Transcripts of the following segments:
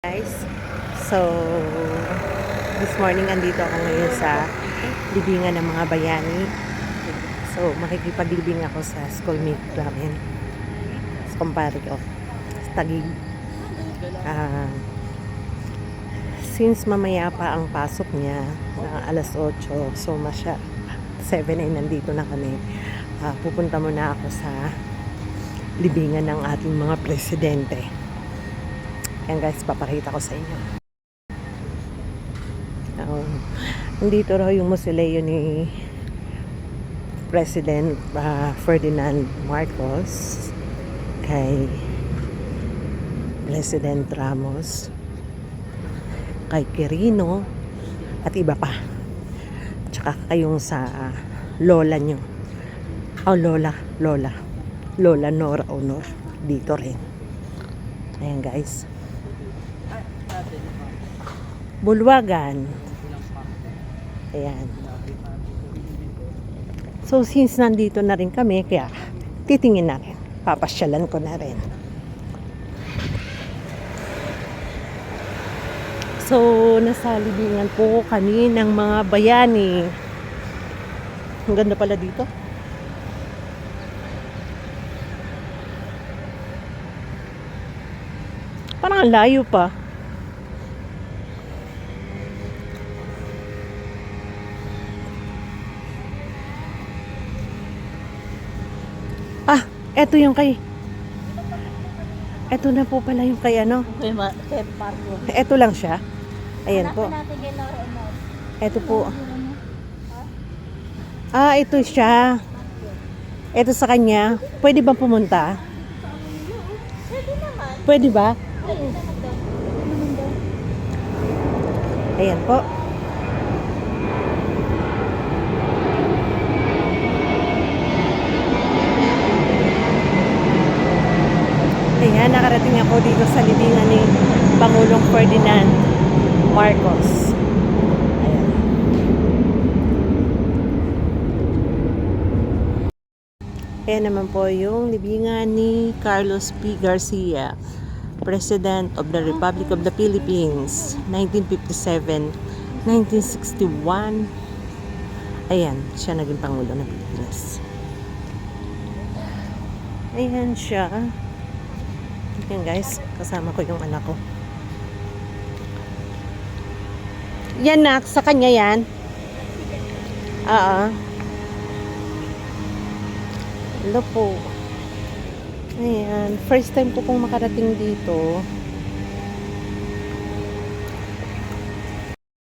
guys. So, this morning andito ako ngayon sa libingan ng mga bayani. So, makikipaglibing ako sa schoolmate namin. Sa kumpare ko. Sa Tagig. Ah, since mamaya pa ang pasok niya, na alas 8, so masya 7 ay nandito na kami. Ah, pupunta muna ako sa libingan ng ating mga presidente. Yan guys, papakita ko sa inyo. Um, nandito raw yung musileo ni President ah, Ferdinand Marcos kay President Ramos kay Quirino at iba pa. Tsaka kayong sa lola nyo. Oh, lola, lola. Lola Nora Honor. Dito rin. Ayan guys. Bulwagan. Ayan. So, since nandito na rin kami, kaya titingin na rin. Papasyalan ko na rin. So, nasa libingan po kami ng mga bayani. Ang ganda pala dito. Parang ang layo pa. Eto yung kay... Eto na po pala yung kay ano. Kay, Ma- kay Marco. Eto lang siya. Ayan po. Eto po. Ah, ito siya. Ito sa kanya. Pwede ba pumunta? Pwede naman. Pwede ba? Ayan po. Ayan, nakarating ako dito sa libingan ni Pangulong Ferdinand Marcos. Ayan. Ayan naman po yung libingan ni Carlos P. Garcia, President of the Republic of the Philippines, 1957, 1961. Ayan, siya naging Pangulo ng Pilipinas. Ayan siya. Ayan guys, kasama ko yung anak ko. Yan nak, sa kanya yan. Oo. Hello po. Ayan, first time ko pong makarating dito.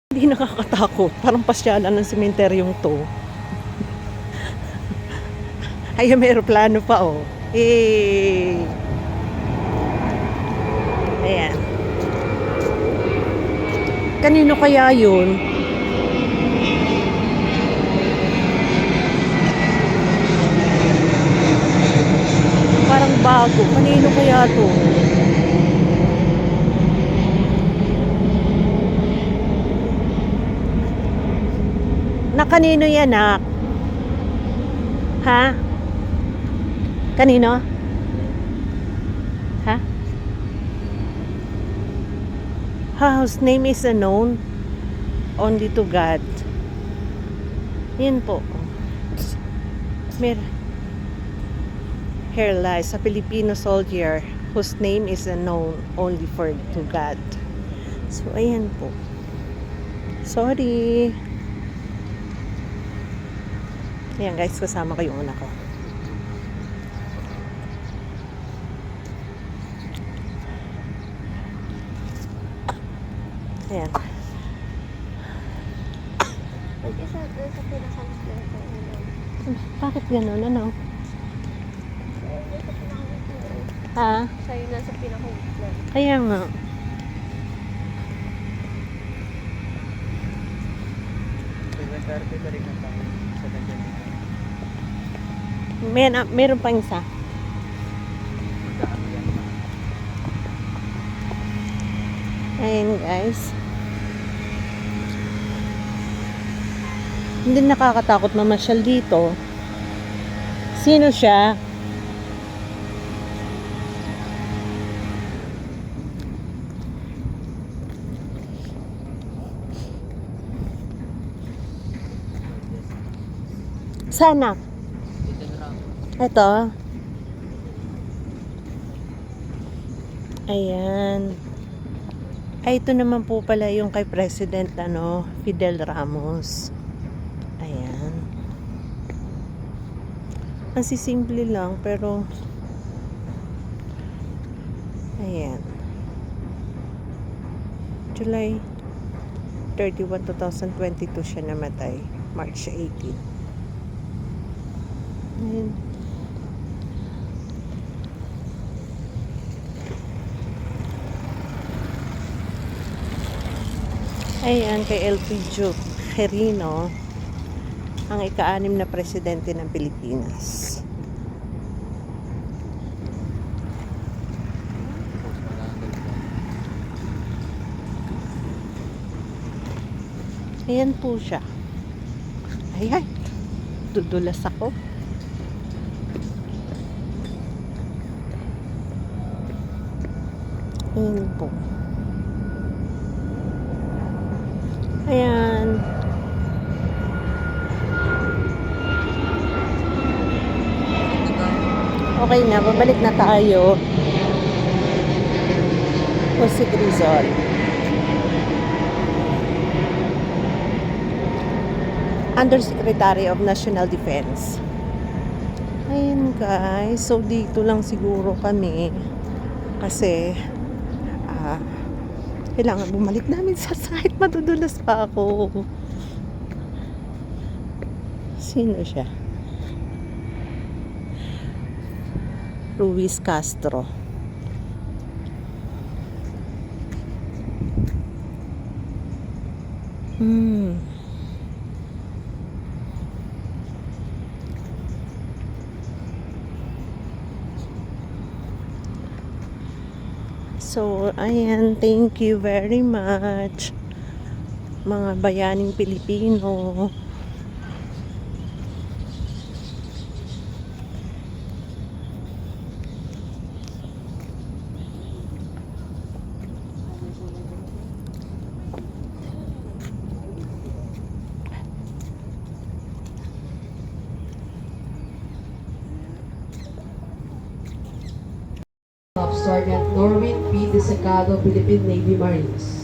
Hindi nakakatakot. Parang pasyalan ng sementeryong to. Ay, may aeroplano pa oh. Eh. Ayan. Kanino kaya yun? Parang bago. Kanino kaya to? Na kanino yan, nak? Ha? Kanino? Ha? Whose name is unknown only to God. Yan po. Mer Here lies a Filipino soldier whose name is unknown only for to God. So, ayan po. Sorry. Ayan guys, kasama ko yung una ko. Ayan. Pwede sa, sa pinakampleto. Bakit ganun? Ano? Ha? Sa'yo na sa pinakampleto. Kaya nga. Presentarte ka rin ang nandiyan. May, na, meron pang isa. Ayan guys. hindi nakakatakot mamasyal dito. Sino siya? Sana. Ito. Ayan. Ay, ito naman po pala yung kay President ano, Fidel Ramos. Ang sisimple lang, pero Ayan. July 31, 2022 siya namatay. March 18. Ayan. Ayan, kay LP Juke Herino, ang ika-anim na presidente ng Pilipinas. Ayan po siya. Ayan. Dudulas ako. Ayan po. Ayan. Okay na, babalik na tayo. Jose Grizol. Undersecretary of National Defense. Ayun guys, so dito lang siguro kami kasi ah kailangan bumalik namin sa site, madudulas pa ako. Sino siya? Ruiz Castro. Hmm. So, ayan, thank you very much. Mga bayaning Pilipino. Staff Sergeant Norwin P. Desecado, Philippine Navy Marines.